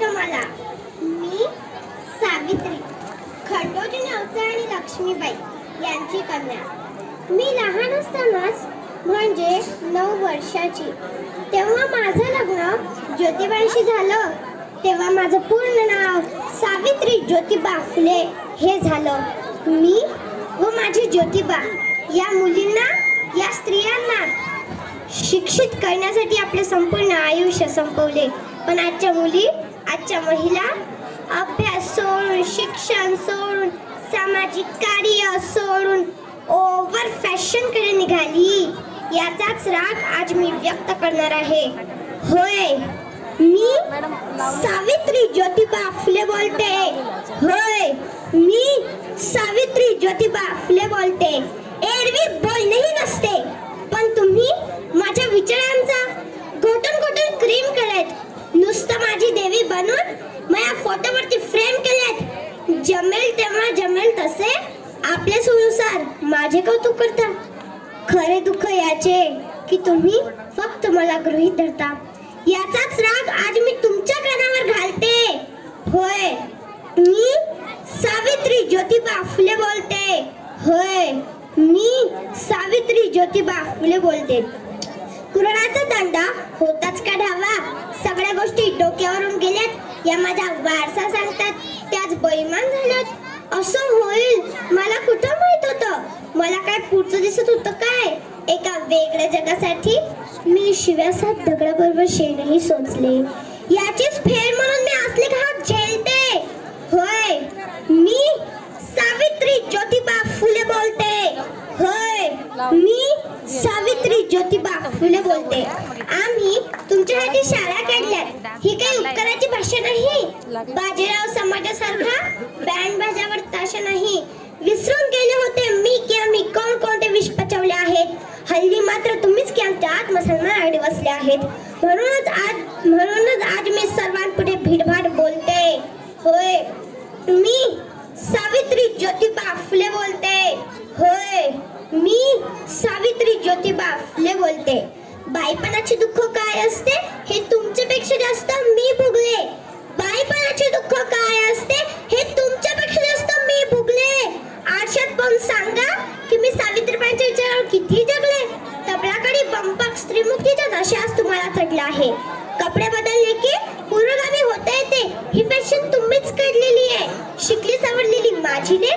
का मला. मी सावित्री खंडोजी नेवचे आणि लक्ष्मीबाई यांची कन्या. मी लहान असतानाच म्हणजे नऊ वर्षाची. तेव्हा माझं लग्न ज्योतिबाईशी झालं. तेव्हा माझं पूर्ण नाव सावित्री ज्योतिबा फुले हे झालं. मी व माझी ज्योतिबा या मुलींना या स्त्रियांना शिक्षित करण्यासाठी आपले संपूर्ण आयुष्य संपवले. पण आजच्या मुली आजच्या महिला अभ्यास सोडून शिक्षण सोडून सामाजिक कार्य सोडून ओव्हर फॅशनकडे निघाली याचाच राग आज मी व्यक्त करणार आहे. होय मी सावित्री ज्योतिबा फुले बोलते. होय मी सावित्री ज्योतिबा फुले बोलते. एरवी बोलणेही नसते पण तुम्ही माझ्या विचारांचा घोटून घोटून क्रीम केलेत नुसतं माझी देवी बनून माझ्या फोटोवरती फ्रेम केलेत जमेल तेव्हा जमेल तसे आपल्या सोयीनुसार माझे कौतुक करता खरे दुःख याचे की तुम्ही फक्त मला गृहीत धरता याचाच राग आज मी तुमच्या कानावर घालते होय मी सावित्री ज्योतिबा फुले बोलते होय मी सावित्री ज्योतिबा फुले बोलते कुरणाचा दांडा होताच का ढावा या माझा वारसा सांगतात त्याच बैमान झाल्यात. असं होईल? मला कुठं माहीत होतं? मला काय पुढचं दिसत होतं काय? एका वेगळ्या जगासाठी मी शिव्यासात दगडाबरोबर शेणही सोचले. याचीच फेर म्हणून मी असले घात झेलते. होय मी सावित्री ज्योतिबा फुले बोलते. होय मी सावित्री ज्योतिबा फुले बोलते. आम्ही तुमच्यासाठी शाळा काढल्यात. ही काही उपकाराची बाजीराव समाजासारखा बँड बाजावर ताशा नाही. विसरून गेले होते मी की आम्ही कोण कोणते विष पचवले आहेत. हल्ली मात्र तुम्हीच की आमच्या आत्मसन्मान आडे बसले आहेत. म्हणूनच आज म्हणूनच आज मी सर्वांपुढे भीडभाड बोलते. होय. मी सावित्री ज्योतिबा फुले बोलते. होय. मी सावित्री ज्योतिबा फुले बोलते. बायपणाचे दुःख काय असते हे तुमच्यापेक्षा जास्त मी भोगले. बाईपणाचे दुःख काय असते हे तुमच्यापेक्षा जास्त मी भुगले. आरशात पण सांगा की मी सावित्रीबाईंच्या विचारावर किती जगले. तबलाकडे बंपक स्त्रीमुक्तीच्या दशास तुम्हाला चढला आहे. कपडे बदलले की पूर्वगामी होता येते. ही फॅशन तुम्हीच काढलेली आहे. शिकली सवरलेली माझी ने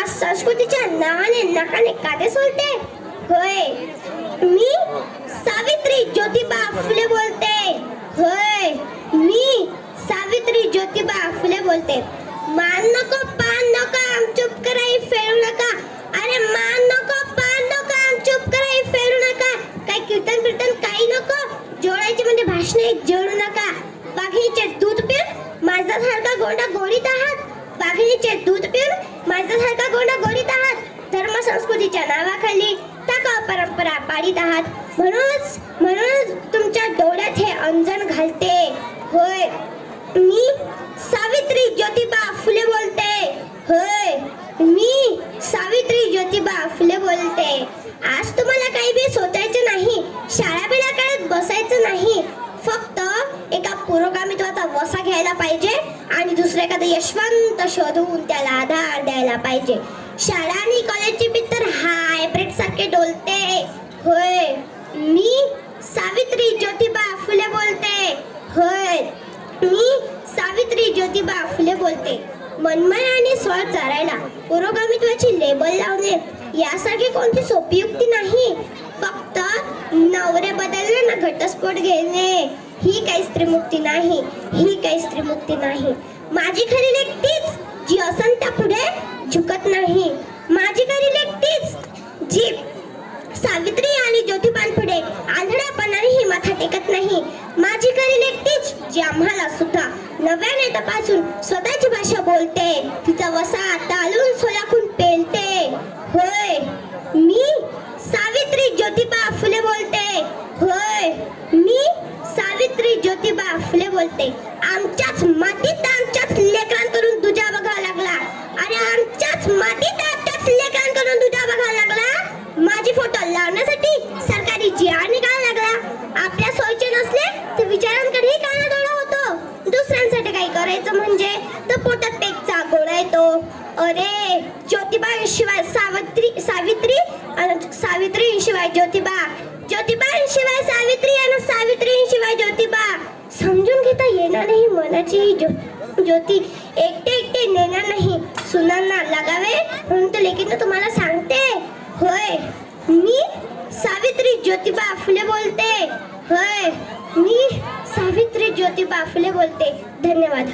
आज संस्कृतीच्या नावाने नकाने कादे सोलते. होय. मी सावित्री ज्योतिबा फुले बोलते होय मी सावित्री ज्योतिबा फुले बोलते मान नको पान नको आम चुप कराई फेरू नका. अरे मान नको पान नको आम चुप कराई फेरू नका. काय कीर्तन कीर्तन काही नको जोडायचे म्हणजे भाषणे जोडू नका. बाघिनीचे दूध पिऊन माझा सारखा गोंडा गोडीत आहात. बाघिनीचे दूध पिऊन माझा सारखा गोंडा गोडीत आहात. धर्म संस्कृतीच्या नावाखाली टाका परंपरा पाळीत आहात. म्हणूनच म्हणूनच तुमच्या डोळ्यात हे अंजन घालते. होय. मी सावित्री ज्योतिबा फुले बोलते होय मी सावित्री ज्योतिबा फुले बोलते आज तुम्हाला काही बी सोचायचं नाही शाळा बिळा काढत बसायचं नाही फक्त एका पुरोगामित्वाचा वसा घ्यायला पाहिजे आणि दुसऱ्या एखादं यशवंत शोधून त्याला आधार द्यायला पाहिजे. शाळा आणि कॉलेजची मी तर हायब्रिड सारखे डोलते. होय. मी सावित्री ज्योतिबा फुले बोलते. होय. मी सावित्री ज्योतिबा फुले बोलते. मनमन आणि स्वर चारायला पुरोगामित्वाची लेबल लावणे. यासारखी कोणती सोपी युक्ती नाही. फक्त नवरे बदलले ना घटस्फोट घेणे. ही काही स्त्रीमुक्ती नाही. ही काही स्त्रीमुक्ती नाही. माझी खरी लेख तीच जी असंता पुढे झुकत नाही. माझी घरी लेखतीच जी सावित्री आणि ज्योतिबांपुढे आंधळ्यापणानेही माथा टेकत नाही. माझी घरी लेखतीच जी आम्हाला सुद्धा नव्याने तपासून स्वतःची भाषा बोलते. तिचा वसा तालून सोलाखून पेलते. होय मी सावित्री ज्योतिबा फुले बोलते. होय मी सावित्री ज्योतिबा फुले बोलते. आमच्याच मातीत करायचं म्हणजे तर पोटात पेकचा गोळा येतो. अरे ज्योतिबा शिवाय सावित्री सावित्री? सावित्री शिवाय ज्योतिबा. ज्योतिबा शिवाय सावित्री आणि सावित्री शिवाय ज्योतिबा. समजून घेता येणार नाही मनाची ज्यो ज्योती. एकटे एकटे नेणार नाही. सुनांना लगावे म्हणून तर लेकीनं तुम्हाला सांगते. होय मी सावित्री ज्योतिबा फुले बोलते. होय मी सावित्री ज्योतिबा फुले बोलते. धन्यवाद.